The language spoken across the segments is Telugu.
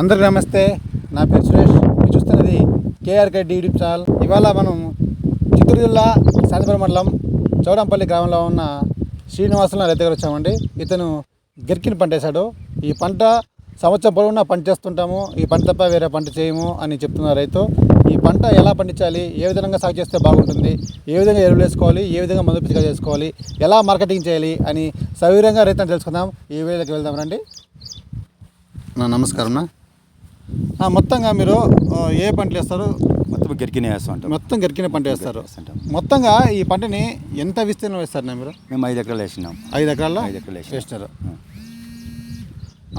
అందరికి నమస్తే. నా పేరు సురేష్. మీరు చూస్తున్నది కేఆర్కే యూట్యూబ్ ఛానల్. ఇవాళ మనం చిత్తూరు జిల్లా శాంతిపురం మండలం చౌడంపల్లి గ్రామంలో ఉన్న శ్రీనివాసుల రైతు దగ్గర వచ్చామండి. ఇతను గెరికిన పంట వేశాడు. ఈ పంట సంవత్సరం పొడవునా పంట చేస్తుంటాము. ఈ పంట తప్ప వేరే పంట చేయము అని చెప్తున్న రైతు. ఈ పంట ఎలా పండించాలి? ఏ విధంగా సాగు చేస్తే బాగుంటుంది? ఏ విధంగా ఎరువులు వేసుకోవాలి? ఏ విధంగా మందు పిచ్చిగా చేసుకోవాలి? ఎలా మార్కెటింగ్ చేయాలి? అని సవివరంగా రైతుని తెలుసుకుందాం. ఈ వీడియోకి వెళ్దాం రండి. నా నమస్కారం మొత్తంగా మీరు ఏ పంటలు వేస్తారు? మొత్తం గెరికినే వేస్తూ ఉంటాం మొత్తం గరికిన పంట వేస్తారు. మొత్తంగా ఈ పంటని ఎంత విస్తీర్ణం వేస్తారు మీరు? మేము ఐదు ఎకరాలు వేసినాం. ఐదు ఎకరాల్లో ఐదు ఎకరాలు వేసినాం. వేసినారు.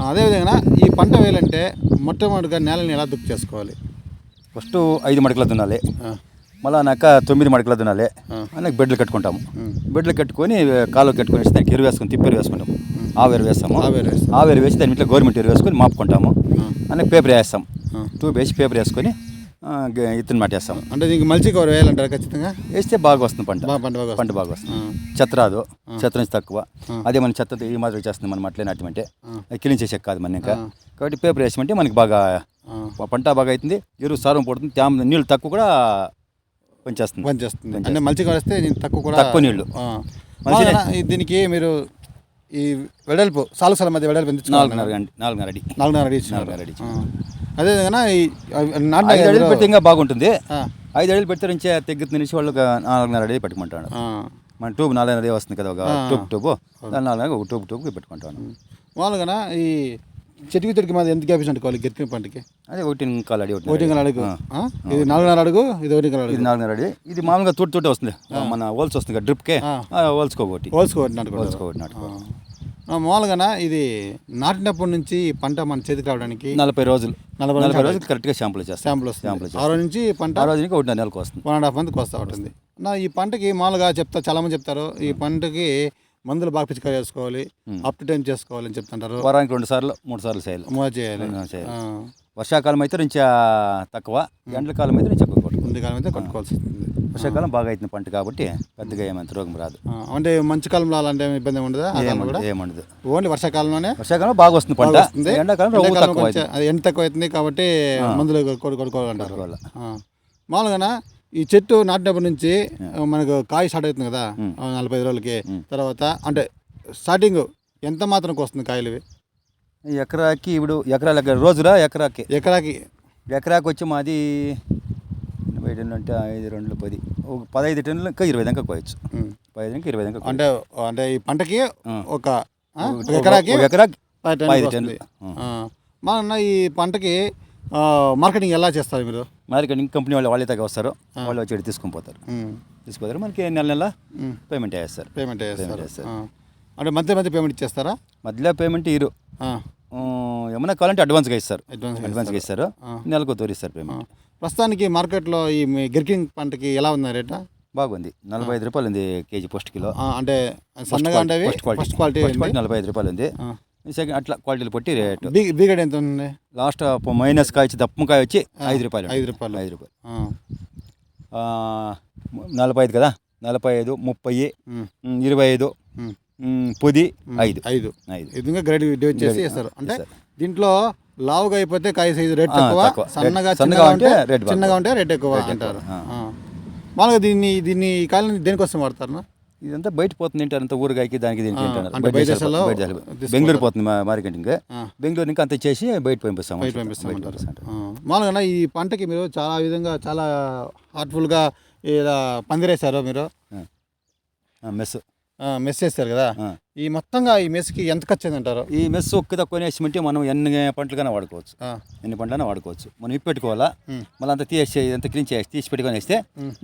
అదేవిధంగా ఈ పంట వేయాలంటే మొట్టమొదటిగా నేలని ఎలా దుక్కు చేసుకోవాలి? ఫస్ట్ ఐదు మడకలు దున్నాలి. మళ్ళా నాక తొమ్మిది మడకలు దున్నాలి. అలాగే బెడ్లు కట్టుకుంటాము. బెడ్లు కట్టుకొని కాలువ కట్టుకొని దానికి ఎరువు వేసుకొని తిప్పి ఎరువు వేసుకుంటాము ఆవేరు వేస్తాము. ఆవేరు వేసి దాని ఇంట్లో గవర్నమెంట్ ఎరువు వేసుకొని మాపుకుంటాము. అలాగే పేపర్ వేస్తాం. టూ వేసి పేపర్ వేసుకొని ఇత్తనం నాటేస్తాం అంటే దీనికి మల్చి కవర్ వేయాలంటారు ఖచ్చితంగా? వేస్తే బాగా వస్తుంది పంట. పంట బాగా పంట బాగా వస్తుంది. చెత్త రాదు. చెత్త నుంచి తక్కువ. అదే మన చెత్త ఈ మాదిరి చేస్తుంది మనం అట్లే నాటమంటే. క్లీన్ చేసే కాదు మన ఇంకా. కాబట్టి పేపర్ వేసామంటే మనకి బాగా పంట బాగా అవుతుంది ఎరువు సారం పడుతుంది. తేమ నీళ్ళు తక్కువ కూడా పనిచేస్తుంది. పనిచేస్తుంది. అంటే మల్చి కవర్ వేస్తే తక్కువ కూడా తక్కువ ఈ దీనికి మీరు ఈ వెడల్పు సాలు సాల మధ్య వెడల్పు ఎంత ఇచ్చుకోవాలి? నాలుగున్నర గంట నాలుగున్నర అడి. నాలుగున్నర అడి. నాలుగున్నర అడి ఆ. అదేవిధంగా ఈ నాటిన ఐదు అడుగులు పెడితే ఇంకా బాగుంటుంది. ఐదు అడుగులు పెడితే నుంచి తెగ్గుతుంది నుంచి వాళ్ళు నాలుగున్నర అడి పెట్టుకుంటాడు. మన ట్యూబ్ నాలుగున్నర వస్తుంది కదా ఒక ట్యూబ్ ట్యూబ్. దాని నాలుగున్నర ఒక ట్యూబ్ ట్యూబ్ పెట్టుకుంటాను. మామూలుగా ఈ చెట్టుకి చెట్టుకి మాది ఎంత గ్యాప్ అంటుకోవాలి గెరికిన పంటకి? అదే ఒకటి కాలు అడి ఒకటి అడుగు? ఇది నాలుగున్నర అడుగు ఇది ఒకటి గల ఇది నాలుగున్నర అడి. ఇది మామూలుగా తోటి తోటి వస్తుంది. మన హోల్స్ వస్తుంది కదా డ్రిప్కే. ఆ. హోల్స్కోబోటి హోల్సుకోవటి నాటుకోవాలి హోల్స్కోబోటి నాటుకో మామూలుగా ఇది నాటినప్పటి నుంచి పంట మన చేతికి రావడానికి నలభై రోజులు. నలభై నలభై రోజులు కరెక్ట్గా షాంపుల్ చేస్తాం శాంపుల్ శాంపుల్ వస్తుంది. ఆ రోజు నుంచి పంట ఆ రోజునికి ఒకటి నెలకు వస్తుంది. వన్ అండ్ హాఫ్ మంత్కి వస్తూ ఉంటుంది. నా ఈ పంటకి మామూలుగా చెప్తా చాలామంది చెప్తారు ఈ పంటకి మందులు బాగా పిచికారి చేసుకోవాలి అప్ టు టైం చేసుకోవాలి అని చెప్తుంటారు. వారానికి రెండు సార్లు మూడు సార్లు చేయాలి. మూవ్ చేయాలి. వర్షాకాలం అయితే నుంచి తక్కువ ఎండలకాలం అయితే నుంచి కాలం అయితే కట్టుకోవాల్సి వస్తుంది వర్షాకాలం బాగా అవుతుంది పంట కాబట్టి పెద్దగా ఏమంత రోగం రాదు. అంటే మంచి కాలంలో అలాంటి ఇబ్బంది ఉండదా? ఏముండదు. ఓన్లీ వర్షాకాలంలోనే? వర్షాకాలం బాగా వస్తుంది పంట. ఎండాకాలం ఎండ తక్కువ అవుతుంది కాబట్టి మందులు కొడు కొడుకోవాలంటారు కొట్టుకోవాలి. ఆ. మామూలుగా ఈ చెట్టు నాటినప్పటి నుంచి మనకు కాయ స్టార్ట్ అవుతుంది కదా? నలభై ఐదు రోజులకి. తర్వాత అంటే స్టార్టింగ్ ఎంత మాత్రంకి వస్తుంది కాయలు ఎకరాకి ఇప్పుడు ఎకరాల రోజురా ఎకరాకి? ఎకరాకి. ఎకరాకి వచ్చి మాది ఎనభై టన్నులు అంటే ఐదు రెండు పది ఒక పదహైదు టన్నులు ఇంకా ఇరవై దాకా కోయచ్చు ఉమ్. పదహైదు ఇంకా ఇరవై దాకా అంటే అంటే ఈ పంటకి. ఒక ఎకరాకి ఎకరాకి పది పది టన్నులు టన్నులు. వస్తుంది. ఆ. మా అన్న ఈ పంటకి మార్కెటింగ్ ఎలా చేస్తారు మీరు మార్కెటింగ్ కంపెనీ వాళ్ళు వాళ్ళే తగ్గ వస్తారు వాళ్ళు వచ్చి తీసుకొని పోతారు. తీసుకుపోతారు మనకి నెల నెల. పేమెంట్ వేస్తారు పేమెంట్. ఆ. అంటే మంత్లీ మంత్లీ పేమెంట్ ఇచ్చేస్తారా మధ్యలో పేమెంట్ ఇరు ఆ. ఏమన్నా కావాలంటే అడ్వాన్స్గా ఇస్తారు. అడ్వాన్స్గా అడ్వాన్స్గా ఇస్తారు. నెలకు తోరిస్తారు పేమెంట్ ప్రస్తుతానికి మార్కెట్లో ఈ మీ గిరికింగ్ పంటకి ఎలా ఉంది రేట? బాగుంది. నలభై ఐదు రూపాయలు ఉంది కేజీ ఫస్ట్ కిలో. అంటే సన్నగా ఉండేవి? ఫస్ట్ క్వాలిటీ క్వాలిటీ నలభై ఐదు రూపాయలు ఉంది. సెకండ్ అట్లా క్వాలిటీలు పట్టి రేటు. బీగడ్ ఎంత ఉంది? లాస్ట్ మైనస్ కాయ వచ్చి దప్పకాయ వచ్చి ఐదు రూపాయలు ఐదు రూపాయలు. ఐదు రూపాయలు. నలభై ఐదు కదా? నలభై ఐదు ముప్పై ఇరవై ఐదు. పది ఐదు. ఐదు. ఐదు. విధంగా గ్రేడ్ డివైడ్ చేసి ఇస్తారు అంటే దీంట్లో లావుగా అయిపోతే కాయ సైజు రేట్ తక్కువ తక్కువ. సన్నగా సన్నగా చిన్నగా ఉంటే రేట్. చిన్నగా ఉంటే రేట్ ఎక్కువ అంటారు. మామూలుగా దీన్ని దీన్ని ఈ కాయలని దేనికోసం వాడతారు ఇదంతా బయట పోతుంది తింటారు అంత ఊరగాయకి దానికి దీనికి. బెంగళూరు పోతుంది మా మార్కెటింగ్. బెంగళూరు ఇంకా అంత చేసి బయట పంపిస్తాం. మామూలుగా ఈ పంటకి మీరు చాలా విధంగా చాలా హార్ట్ఫుల్గా ఇలా పందిరేశారు మీరు? మెస్ మెస్ చేస్తారు కదా. ఈ మొత్తంగా ఈ మెస్కి ఎంత ఖర్చు అంటారు ఈ మెస్ ఒక్క తక్కువ వేసిమంటే మనం ఎన్ని పంటలకైనా వాడుకోవచ్చు. ఎన్ని పంటలైనా వాడుకోవచ్చు. మనం ఇప్పి పెట్టుకోవాలా. మళ్ళీ అంతా తీసి అంత క్లీన్ చేసి తీసి పెట్టుకొని వేస్తే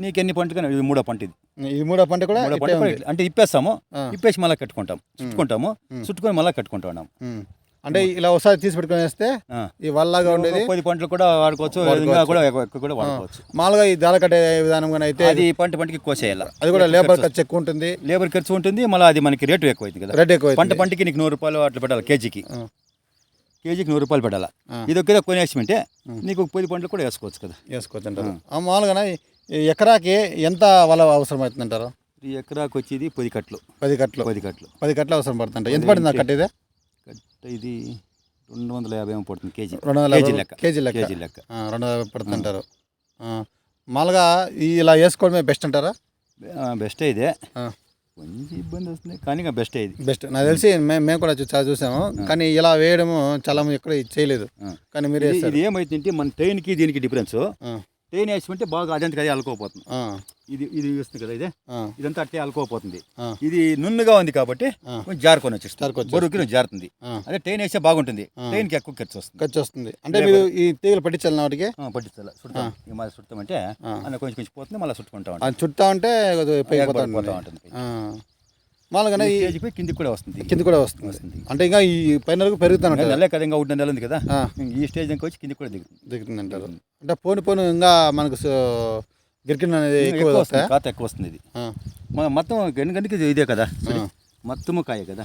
నీకు ఎన్ని పంటలకైనా ఇది మూడో పంట ఇది. ఇది మూడో పంట కూడా మూడో పంట అంటే ఇప్పేస్తాము. ఇప్పేసి మళ్ళీ కట్టుకుంటాం. చుట్టుకుంటాము చుట్టుకొని మళ్ళీ కట్టుకుంటా ఉన్నాం. అంటే ఇలా ఒకసారి తీసి పెట్టుకొని వేస్తే. ఈ వల్లగా ఉండేది. పది పంటలు కూడా వాడుకోవచ్చు కూడా కూడా వాడుకోవచ్చు. మామూలుగా ఈ దాల కట్టే విధానం అయితే అది పంట పంటకి కోసేయాల అది కూడా లేబర్ ఖర్చు ఎక్కువ ఉంటుంది. లేబర్ ఖర్చు ఉంటుంది మళ్ళీ అది మనకి రేటు ఎక్కువ అవుతుంది కదా. రేట్ ఎక్కువ పంట పంటకి నీకు నూరు రూపాయలు అట్లా పెట్టాలి కేజీకి. కేజీకి నూరు రూపాయలు పెట్టాలా. ఇది ఒకే కొనేసిమంటే నీకు పది పంటలు కూడా వేసుకోవచ్చు కదా. వేసుకోవచ్చు అంటారు. మామూలుగా ఈ ఎకరాకి ఎంత వల అవసరం అవుతుంది అంటారు ఈ ఎకరాకు వచ్చేది పది కట్లు పది కట్లు పది కట్లు పది కట్లు అవసరం పడుతుంటాయి ఎంత పడింది ఆ కట్టేదే? ఇది రెండు వందల యాభై పడుతుంది కేజీ. రెండు వందల కేజీ లెక్క. కేజీ లెక్క. కేజీ లెక్క. రెండు వందల యాభై పడుతుంటారు. ఆ. మామూలుగా ఇలా వేసుకోవడమే బెస్ట్ అంటారా? బెస్టే ఇదే. కొంచెం ఇబ్బంది వస్తుంది కానీ బెస్టే ఇది. బెస్ట్. నాకు తెలిసి మేము మేము కూడా చాలా చూసాము. కానీ ఇలా వేయడము చాలా ఎక్కడ చేయలేదు. కానీ మీరు ఇది- ఏమైతుందంటే మన ట్రైన్కి దీనికి డిఫరెన్స్. ట్రైన్ వేసుకుంటే బాగా అదంతకు అదే అలుకోపోతుంది. ఇది ఇది వస్తుంది కదా ఇదే? ఇదంతా అట్టే అలుకోపోతుంది. ఇది నున్నుగా ఉంది కాబట్టి జారుకొని వచ్చేస్తుంది. జారుకొని బరువుకి జారుతుంది. అదే ట్రైన్ వేస్తే బాగుంటుంది. ట్రైన్కి ఎక్కువ ఖర్చు వస్తుంది. ఖర్చు వస్తుంది. అంటే మీరు ఈ తీగలు పట్టించాలి నాటికి ఆ, పట్టించాలి. ఇక మళ్ళీ చుడతామంటే అన్న కొంచెం కొంచెం పోతుంది మళ్ళీ చుట్టుకుంటా ఉంటాం. చుట్టా ఉంటే పోతా ఉంటుంది. మామూలుగానే పోయి కిందికి కూడా వస్తుంది. కింద కూడా వస్తుంది. వస్తుంది. అంటే ఇంకా ఈ పైన వరకు పెరుగుతాను నెలే కదా ఇంకా ఒకటి నెల ఉంది కదా. ఈ స్టేజ్ ఇంకా వచ్చి కిందికి కూడా దిగుతుంది. దిగుతుంది అంటారు. అంటే పోను పోను ఇంకా మనకు గిరికిన్ అనేది ఎక్కువ వస్తుంది? కాత ఎక్కువ వస్తుంది ఇది. మొత్తం గంట గంటకి ఇదే కదా. మొత్తము కాయ కదా.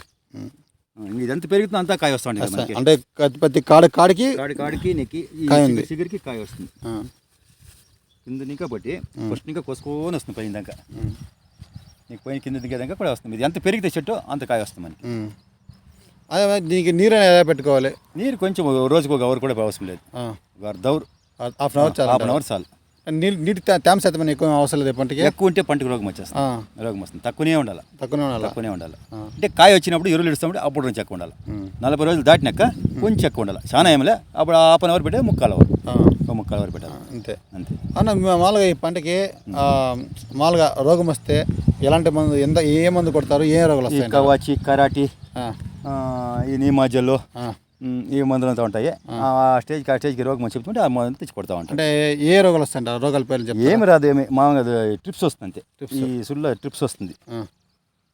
ఇదంతా పెరుగుతుంది అంతా కాయ వస్తుంది అంటే ప్రతి- కాడ కాడికి కాడి కాడికి నెక్కి ఈ కాయ వస్తుంది. కింద ఇంకా బట్టి ఫస్ట్ ఇంకా కోసుకొని వస్తుంది పైన దాకా. నీకు పైన కింద దిగేదాకా కూడా వస్తుంది. ఇది ఎంత పెరిగితే చెట్టు అంత కాయ వస్తుంది మనకి. అదే దీనికి నీరు ఎలా పెట్టుకోవాలి? నీరు కొంచెం రోజుకు ఒక అవర్ కూడా అవసరం లేదు. అవర్ హాఫ్ అన్ అవర్ చాలా హాఫ్ అన్ అవర్ చాలు. నీళ్ళు నీటి తేమ శాతం ఎక్కువ అవసరం లేదు పంటకి? ఎక్కువ ఉంటే పంటకు రోగం వచ్చేస్తుంది. రోగం వస్తుంది. తక్కువనే ఉండాలి. తక్కువనే ఉండాలి? తక్కువనే ఉండాలి. అంటే కాయ వచ్చినప్పుడు ఎరువులు ఇడుస్తున్నప్పుడు అప్పుడు కొంచెం ఎక్కువ ఉండాలి. నలభై రోజులు దాటినాక కొంచెం ఎక్కువ ఉండాలి. చాలా ఏమలే అప్పుడు హాఫ్ అన్ అవర్ పెట్టే ముక్కాలు అవర్ ఒక ముక్కాలు అవర్ పెట్టాలి. అంతే. అంతే. అన్న మామూలుగా ఈ పంటకి మామూలుగా రోగం వస్తే ఎలాంటి మందు ఎంత ఏ మందు కొడతారు ఏ రోగాలు వస్తాయి కవాచి కరాటి ఈ నీమాజల్లో ఈ మందులు అంతా ఉంటాయి. ఆ. స్టేజ్కి ఆ స్టేజ్కి రోగం అని చెప్తుంటే ఆ మందు తెచ్చి కొడతా ఉంటాం అంటే ఏ రోగాలు వస్తాయంటారు రోగాల పేర్లు చెప్తారా? ఏమి రాదు ఏమి మామూలుగా ట్రిప్స్ వస్తుంది అంతే ఈ సుల్లో ట్రిప్స్ వస్తుంది.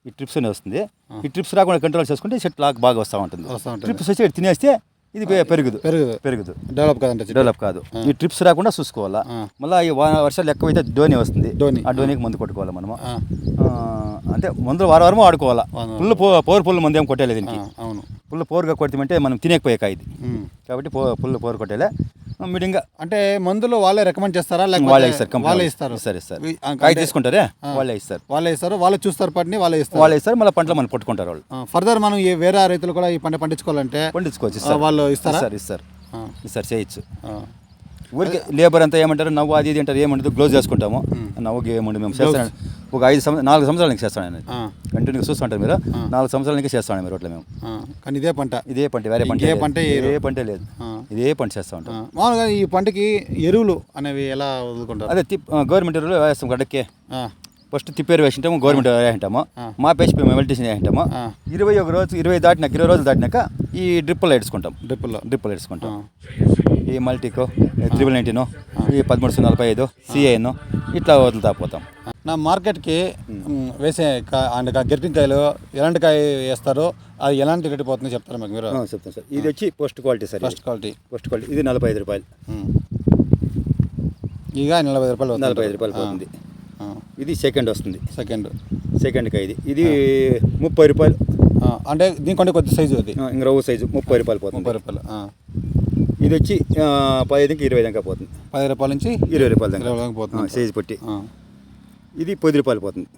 ఈ ట్రిప్స్ అని వస్తుంది. ఈ ట్రిప్స్ రాకుండా కంట్రోల్ చేసుకుంటే చెట్టు లాగా బాగా వస్తూ ఉంటుంది. ట్రిప్స్ వచ్చి తినేస్తే ఇది పెరుగుదు. పెరుగు పెరుగుదు. డెవలప్ కదంటే చెట్టు. డెవలప్ కాదు. ఈ ట్రిప్స్ రాకుండా చూసుకోవాలా. మళ్ళీ ఈ వర్షాలు ఎక్కువైతే డోని వస్తుంది. డోని. ఆ డోనికి మందు కొట్టుకోవాలి మనము. అంటే మందులు వారం వారం ఆడుకోవాలా పుల్లు పో పౌరు పుల్లు మందు ఏం కొట్టేలేదు ఆ, దీనికి అవును. పుల్లు పౌరుగా కొడితే మనం తినేకపోయే కాయ ఇది. కాబట్టి పో పుల్లు పౌరు కొట్టేలే మీడియంగా అంటే మందులు వాళ్ళే రికమెండ్ చేస్తారా? లేకపోతే వాళ్ళే ఇస్తారు. వాళ్ళే. ఇస్తారు వి- ఆ, కాయ తీసుకుంటారే? వాళ్ళే ఇస్తారు. వాళ్ళే ఇస్తారు. వాళ్ళే చూస్తారు పంటని వాళ్ళే ఇస్తారు. వాళ్ళే ఇస్తారు మళ్ళీ పంటలు మనం పట్టుకుంటారు వాళ్ళు. ఫర్దర్ మనం ఈ వేరే రైతులు కూడా ఈ పంట పండించుకోవాలంటే పండించుకోవచ్చు ఇస్తారు. వాళ్ళు ఇస్తారా? ఇస్తారు ఇస్తారు. ఇస్తారు చేయొచ్చు. ఊరికి లేబర్ అంతా ఏమంటారు? నవ్వు అది ఇది అంటారు ఏమంటారు గ్లోజ్ చేసుకుంటాము. నవ్వుకి ఏమండి మేము చేస్తాను ఒక ఐదు సంవత్సరం నాలుగు సంవత్సరాల నుంచి చేస్తాను నేను. కంటిన్యూగా చూస్తుంటారు మీరు. నాలుగు సంవత్సరాల నుంచి చేస్తాను మీరు రోడ్లో మేము. కానీ ఇదే పంట. ఇదే పంట వేరే పంట లేదు. పంట. ఏ పంటే లేదు. ఇదే పంట చేస్తూ ఉంటాం. మామూలుగా ఈ పంటకి ఎరువులు అనేవి ఎలా వదులుకుంటారు? అదే గవర్నమెంట్ ఎరువులు వేస్తాం గడ్డకే ఫస్ట్ తిప్పేరు వేసింటాము గవర్నమెంట్ వేసింటాము. మా పేసి మెల్టేషన్ వేసింటాము. ఇరవై ఒక రోజు ఇరవై దాటినాక ఇరవై రోజులు దాటినాక ఈ డ్రిప్పులు డ్రిప్పుల్లో. డ్రిప్పులు ఇడుచుకుంటాం ఆ. ఈ మల్టీకో త్రిబుల్ నైన్టీను ఈ పదమూడు నలభై ఐదు సిఐను ఇట్లా వదులుతా పోతాం. నా మార్కెట్కి వేసే అంటే గిరికిన కాయలు ఎలాంటి కాయ వేస్తారో అది ఎలాంటి రేటు పోతుందో చెప్తారా మాకు మీరు? చెప్తాను సార్. ఇది వచ్చి post quality sir first quality. Post quality. ఇది నలభై ఐదు రూపాయలు. ఇక నలభై రూపాయలు. నలభై ఐదు రూపాయలు పోతుంది. ఇది సెకండ్ వస్తుంది. సెకండ్. సెకండ్కి ఇది. ఇది ముప్పై రూపాయలు. అంటే దీనికంటే కొద్ది సైజు అది. రవ్వు సైజు ముప్పై రూపాయలు పోతుంది. ముప్పై రూపాయలు. ఇది వచ్చి ఆ, పదిహేనుకి ఇరవై దాకా పోతుంది. పది రూపాయల నుంచి ఇరవై రూపాయల దాకా. పోతుంది. సైజు పట్టి ఇది పది రూపాయలు పోతుంది.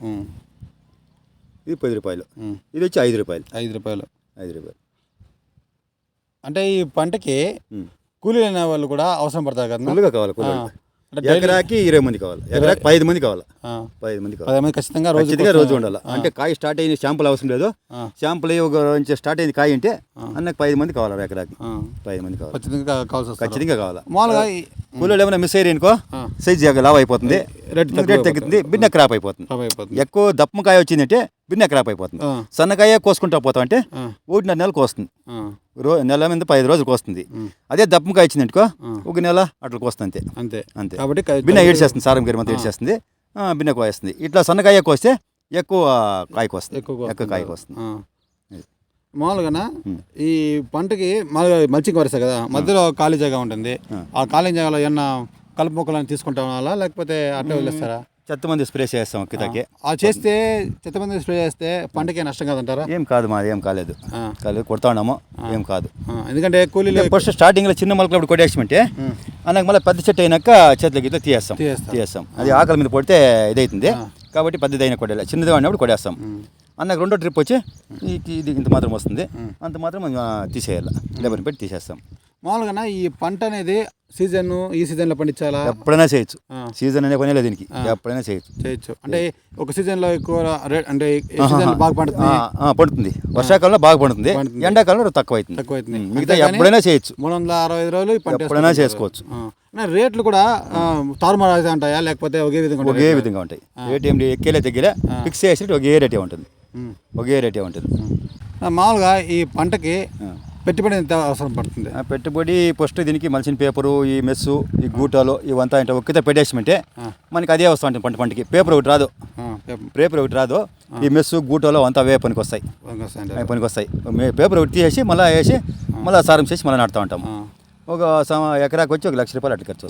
ఇది పది రూపాయలు. ఇది వచ్చి ఐదు రూపాయలు. ఐదు రూపాయలు. ఐదు రూపాయలు. అంటే ఈ పంటకి. కూలీలు అనే వాళ్ళు కూడా అవసరం పడతారు కదా కావాలి ఎకరాకి ఇరవై మంది కావాలి. ఎకరాకి పది మంది కావాలి. పది మంది కావాలి. పది మంది ఖచ్చితంగా రోజు ఖచ్చితంగా రోజు ఉండాలి. అంటే కాయ స్టార్ట్ అయిన శాంపుల్ అవసరం లేదు. ఒక నుంచి స్టార్ట్ అయింది కాయ అంటే అన్నకు పది మంది కావాలి ఎకరాకి. పది మంది కావాలి. ఖచ్చితంగా వస్తుంది. ఖచ్చితంగా కావాలి. మామూలుగా కూలీలు ఏమైనా మిస్ అయ్యారు అనుకో ఆ. సైజ్ లావ్ అయిపోతుంది. రేట్ తగ్గుతుంది బిన్న క్రాప్ అయిపోతుంది. ఎక్కువ దప్పకాయ వచ్చిందంటే బిన్న క్రాప్ అయిపోతుంది. సన్నకాయ కోసుకుంటా పోతాం అంటే ఒకటిన్నర నెలకు వస్తుంది ఆ, రో నెల మీద పది రోజులకు వస్తుంది ఉమ్. అదే దప్పకాయ వచ్చిందనుకో ఆ. ఒక నెల అట్లా వస్తుంది అంతే. అంతే. అంతే కాబట్టి బిన్న ఏడ్చేస్తుంది సారం గరి మొత్తం ఏడ్చేస్తుంది. బిన్న కోస్తుంది ఇట్లా సన్నకాయ కోస్తే ఎక్కువ కాయకు వస్తుంది ఎక్కువ ఎక్కువ కాయకు వస్తుంది ఆ. ఇది. మామూలుగా. ఈ పంటకి మామూలుగా మల్చింగ్ వరుస కదా మధ్యలో ఖాళీ జాగా ఉంటుంది. ఆ. ఖాళీ జాగాలో ఏమన్నా కలుపు మొక్కలను తీసుకుంటా ఉండాలా లేకపోతే అట్లా వదిలేస్తారా? చెత్త మంది స్ప్రే చేస్తాం కిందకి. ఆ చేస్తే చెత్తమంది స్ప్రే చేస్తే పంటకి నష్టం కాదంటారా? ఏం కాదు మాది ఏం కాలేదు. కాలేదు కొడతా ఉన్నాము ఏం కాదు. ఎందుకంటే కూలీలు ఫస్ట్ స్టార్టింగ్లో చిన్న మొలకలు కొట్టేసామంటే అన్నకు మళ్ళీ పెద్ద చెట్టు అయినాక చేతులకి ఇట్లా తీయేస్తాం. తీయేస్తాం. అది ఆకలి మీద కొడితే ఇదవుతుంది కాబట్టి పెద్దదైన కొట్టేలా చిన్నది వాడినప్పుడు కొట్టేస్తాం. అన్నకు రెండో ట్రిప్ వచ్చి ఇది ఇంత మాత్రం వస్తుంది. అంత మాత్రం తీసేయాలి. లేబర్ని పెట్టి తీసేస్తాం. మామూలుగా ఈ పంట అనేది సీజన్ ఈ సీజన్లో పండించాలా? ఎప్పుడైనా చేయొచ్చు. సీజన్ అనే పని లేదు దీనికి ఎప్పుడైనా చేయొచ్చు. చేయొచ్చు. అంటే ఒక సీజన్లో ఎక్కువ రేట్ అంటే బాగా పండుతుంది? పండుతుంది. వర్షాకాలంలో బాగా పండుతుంది. ఎండాకాలంలో తక్కువ అవుతుంది తక్కువ అవుతుంది మిగతా ఎప్పుడైనా చేయొచ్చు. మూడు వందల అరవై ఐదు రోజులు ఎప్పుడైనా. చేసుకోవచ్చు. రేట్లు కూడా తారుమారు ఉంటాయా? లేకపోతే ఒకే విధంగా ఒకే? విధంగా ఉంటాయి. రేట్ ఏం ఎక్కేలే తగ్గలే ఫిక్స్ చేసి ఒకే రేటే ఉంటుంది. ఒకే రేటే ఉంటుంది. మామూలుగా ఈ పంటకి. పెట్టుబడి ఎంత అవసరం పడుతుంది? ఆ పెట్టుబడి ఫస్ట్ దీనికి మలిసిన పేపరు ఈ మెస్సు ఈ గూటాలు ఇవంతా అంటే ఒక్కితే పెట్టేసామంటే మనకి అదే వస్తూ ఉంటుంది పంట పంటకి. పేపర్ ఒకటి రాదు. పేపర్ ఒకటి రాదు. ఈ మెస్సు గూటాలు అంతా అవే పనికి వస్తాయి. పనికి వస్తాయి పేపర్ ఒకటి తీసేసి మళ్ళీ వేసి మళ్ళీ సారం చేసి మళ్ళీ నాటుతూ ఉంటాం ఆ. ఒక ఎకరాకి వచ్చి ఒక లక్ష రూపాయలు అట్లా ఖర్చు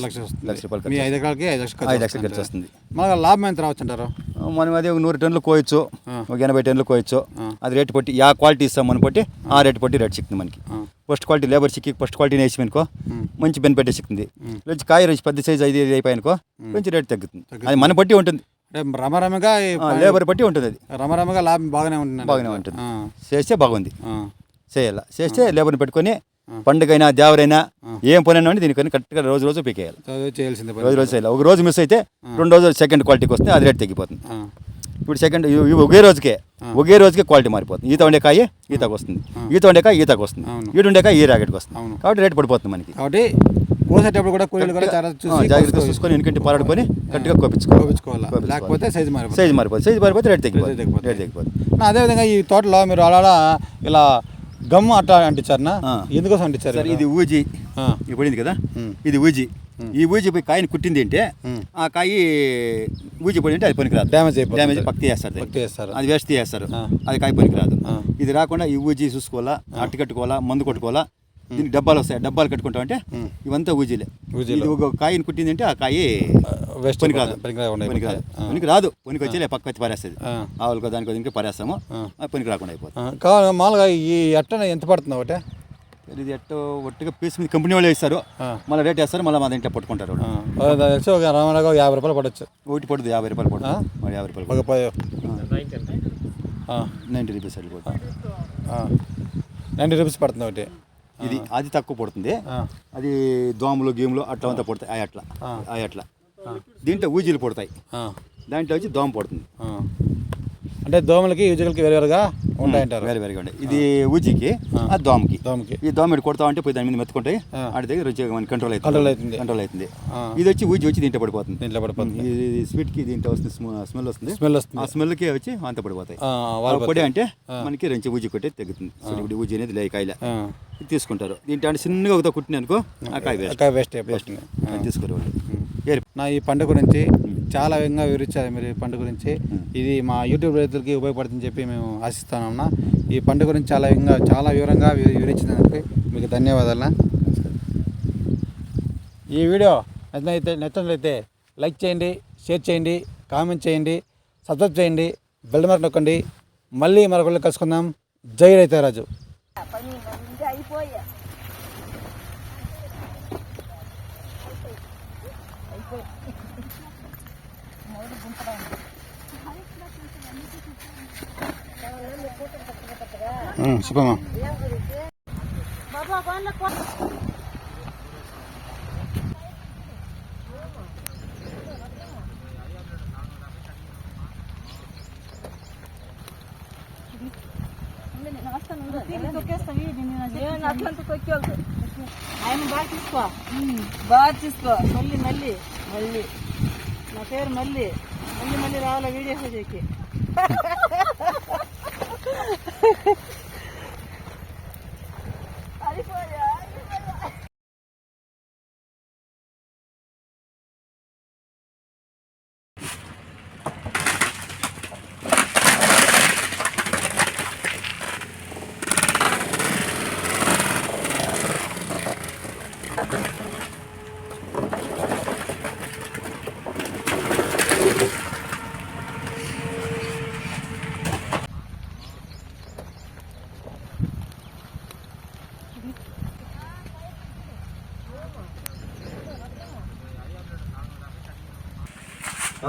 లక్ష రూపాయలు ఐదు ఎకరాలకి ఐదు లక్షలు ఖర్చు వస్తుంది. మామూలుగా లాభం ఎంత రావచ్చు అంటారు? మనం అది ఒక నూరు టన్నులు కోయచ్చు. ఒక ఎనభై టన్నులు కోయచ్చు. అది రేటు పట్టి యా క్వాలిటీ ఇస్తాం మనం పట్టి ఆ రేటు పట్టి రేట్ చిక్కింది మనకి. ఫస్ట్ క్వాలిటీ లేబర్ చిక్కి ఫస్ట్ క్వాలిటీ వేసి అనుకో. మంచి బెనిఫిట్ చిక్కింది. కొంచెం కాయ రేసి పెద్ద సైజ్ ఐదు ఐదు అయిపోయానుకో కొంచెం రేట్ తగ్గుతుంది. అది మన బట్టి ఉంటుంది. రమరమగా లేబర్ బట్టి ఉంటుంది అది. రమరమగా లాభం బాగానే ఉంటుంది బాగానే ఉంటుంది. చేస్తే బాగుంది. చేయాల? చేస్తే లేబర్ని పెట్టుకొని పండుగైనా దేవరైనా ఏం పని అయినా దీనికని కరెక్ట్గా రోజు రోజు పీకేయాలి చేయాల్సిందే. రోజు రోజు చేయాలి. ఒక రోజు మిస్ అయితే రెండు రోజులు సెకండ్ క్వాలిటీకి వస్తే అది రేట్ తగ్గిపోతుంది. ఇప్పుడు సెకండ్ ఒకే రోజుకే ఒకే రోజుకే క్వాలిటీ మారిపోతుంది. ఈత ఉండే కాయ ఈతకు వస్తుంది. ఈత ఉండే కాయ ఈతకు వస్తుంది. ఈడు ఉండే కాయ ఈ రాకెట్కి వస్తుంది. కాబట్టి రేట్ పడిపోతుంది మనకి. కాబట్టి కోసేటప్పుడు కూడా కూలీలు కూడా చాలా జాగ్రత్తగా చూసుకొని వెనుకంటి పారాడుకొని కరెక్ట్గా కోపించుకోవాలి. కోపించుకోవాలి? లేకపోతే సైజు మారిపోతుంది. సైజ్ మారిపోతుంది. సైజ్ మారిపోతే రేట్ తగ్గిపోతుంది. రేట్ తగ్గిపోతుంది. అదేవిధంగా ఈ తోటలో మీరు అలా ఇలా గమ్ అట్లా అంటించారు ఆ. ఎందుకోసం అంటించారు సరే ఇది ఊజి. పడింది కదా. ఇది ఊజి. ఈ ఊజి పోయి కాయని కుట్టింది అంటే. ఆ కాయ ఊజి పడి అంటే అది పనికిరాదు డ్యామేజ్ అయిపోతుంది. డ్యామేజ్ పక్తి చేస్తారు చేస్తారు. అది వేస్ట్ చేస్తారు. అది కాయ పనికిరాదు. ఇది రాకుండా ఈ ఊజి చూసుకోవాలా? అట్టు కట్టుకోవాలా? మందు కొట్టుకోవాలా? దీనికి డబ్బాలు వస్తాయి. డబ్బాలు కట్టుకుంటాం అంటే ఇవంతా ఊజీలే. ఇది ఒక కాయని కుట్టింది అంటే ఆ కాయ వేస్ట్ పనికిరాదు. పనికిరాకుండా పనికిరాదు. అయిపోతాయి. పనికి రాదు పనికి వచ్చి పక్క వచ్చి పారేస్తుంది. ఆవులకు దానికి దీనికి పారేస్తాము. పనికి రాకుండా అయిపోతుంది. మామూలుగా ఈ అట్టన ఎంత పడుతుంది ఒకటే? ఇది ఎట్టో ఒట్టిగా పీస్ మీద కంపెనీ వాళ్ళు ఇస్తారు. ఆ. మళ్ళీ రేట్ వేస్తారు మళ్ళీ మా ఇంట్లో పట్టుకుంటారు తెలిసి ఒక రామరాగా యాభై రూపాయలు పడవచ్చు ఒకటి పడుతుంది యాభై రూపాయలు పడుతుంది. యాభై రూపాయలు నైంటీ రూపీస్ నైంటీ రూపీస్ పడుతుంది ఒకటి. ఇది అది తక్కువ పడుతుంది. అది దోమలు గేములు అట్లా అంతా పడతాయి ఆ. అట్లా ఆ. అట్లా దీంట్లో ఊజీలు పడతాయి. దాంట్లో వచ్చి దోమ పడుతుంది. అంటే దోమలకి యూజువల్కి వేరు వేరుగా ఉంటాయంటారు. వేరే వేరేగా ఉంటాయి. ఇది ఊజీకి ఆ. దోమకి. దోమకి. ఈ దోమ ఇటు కొడతా ఉంటే పోయి దాని మీద మెత్తుకుంటాయి. ఆడి దగ్గర మనకి కంట్రోల్ అవుతుంది. కంట్రోల్ అవుతుంది. కంట్రోల్ అవుతుంది. ఇది వచ్చి ఊజీ వచ్చి దీంట్లో పడిపోతుంది. దీంట్లో పడిపోతుంది. ఇది ఇది స్వీట్కి దీంట్లో వస్తుంది స్మెల్ వస్తుంది. స్మెల్ వస్తుంది. ఆ స్మెల్కి వచ్చి అంత పడిపోతాయి. వాళ్ళు పొడి అంటే మనకి రెంచి ఊజి కొట్టే తగ్గుతుంది. ఇప్పుడు ఊజి అనేది లే కాయలే. తీసుకుంటారు. దీంట్లో అంటే చిన్నగా ఒకతో కుట్టిన అనుకో ఆ కాయ వేస్ట్ వేస్ట్ అయిపోతుంది. నా ఈ పంట గురించి చాలా విధంగా వివరించారు మీరు ఈ పంట గురించి. ఇది మా యూట్యూబ్ రైతులకి ఉపయోగపడుతుందని చెప్పి మేము ఆశిస్తున్నామన్నా ఈ పంట గురించి చాలా విధంగా చాలా వివరంగా వివరించినందుకు మీకు ధన్యవాదాలు ఈ వీడియో నచ్చినైతే నచ్చినట్లయితే లైక్ చేయండి షేర్ చేయండి కామెంట్ చేయండి సబ్స్క్రైబ్ చేయండి బెల్ మార్క్ నొక్కండి. మళ్ళీ మరొకళ్ళు కలుసుకుందాం. జై రైతారాజు చెప్పమ్మా ఆయన బాగా తీసుకో బాగా తీసుకో మళ్ళీ మళ్ళీ మళ్ళీ నా పేరు మళ్ళీ మళ్ళీ మళ్ళీ రావాలా వీడియో చెక్కి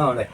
ఆ, ఉన్నాయి.